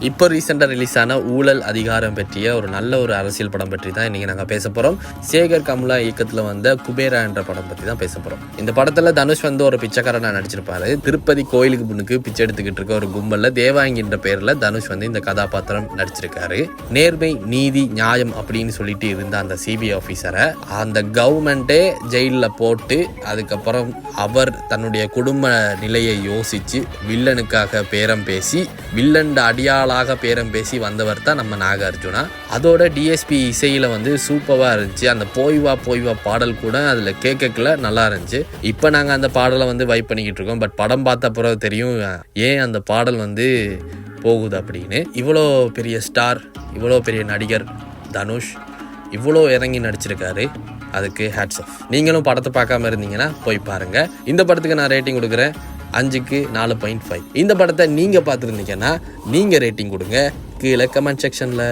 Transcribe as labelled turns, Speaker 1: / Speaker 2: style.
Speaker 1: இப்போ ரீசெண்டாக ரிலீஸ் ஆன ஊழல் அதிகாரம் பற்றிய ஒரு நல்ல ஒரு அரசியல் படம் பற்றி தான் இன்றைக்கி நாங்கள் பேச போகிறோம் சேகர் கமலா இயக்கத்தில் வந்த குபேரா என்ற படம் பற்றி தான் பேச போகிறோம் இந்த படத்தில் தனுஷ் வந்து ஒரு பிச்சைக்காரனாக நடிச்சிருப்பாரு. திருப்பதி கோயிலுக்கு பொண்ணுக்கு பிச்சை எடுத்துக்கிட்டு இருக்க ஒரு கும்பலில் தேவாங்கின்ற பேரில் தனுஷ் வந்து இந்த கதாபாத்திரம் நடிச்சிருக்காரு. நேர்மை நீதி நியாயம் அப்படின்னு சொல்லிட்டு இருந்த அந்த சிபிஐ ஆஃபீஸரை அந்த கவர்மெண்ட்டே ஜெயிலில் போட்டு அதுக்கப்புறம் அவர் தன்னுடைய குடும்ப நிலையை யோசித்து வில்லனுக்காக பேரம் பேசி வில்லன் அடியாளாக பேரம் பேசி வந்தவர் தான் நம்ம நாகார்ஜுனா. அதோட டிஎஸ்பி இசையில் வந்து சூப்பராக இருந்துச்சு. அந்த போய் வா போய் வா பாடல் கூட அதில் கேட்கல நல்லா இருந்துச்சு. இப்போ நாங்கள் அந்த பாடலை வந்து வைப் பண்ணிக்கிட்டு இருக்கோம். பட் படம் பார்த்த பிறகு தெரியும் ஏன் அந்த பாடல் வந்து போகுது அப்படின்னு. இவ்வளோ பெரிய ஸ்டார் இவ்வளோ பெரிய நடிகர் தனுஷ் இவ்வளோ இறங்கி நடிச்சிருக்காரு. அதுக்கு ஹேட்ஸ் ஆஃப் நீங்களும் படத்தை பார்க்காம இருந்தீங்கன்னா போய் பாருங்க. இந்த படத்துக்கு நான் ரேட்டிங் கொடுக்குறேன். அஞ்சுக்கு நாலு பாயிண்ட் ஃபைவ் இந்த படத்தை நீங்கள் பார்த்துருந்தீங்கன்னா நீங்கள் ரேட்டிங் கொடுங்க. கீழே கமெண்ட் செக்ஷனில்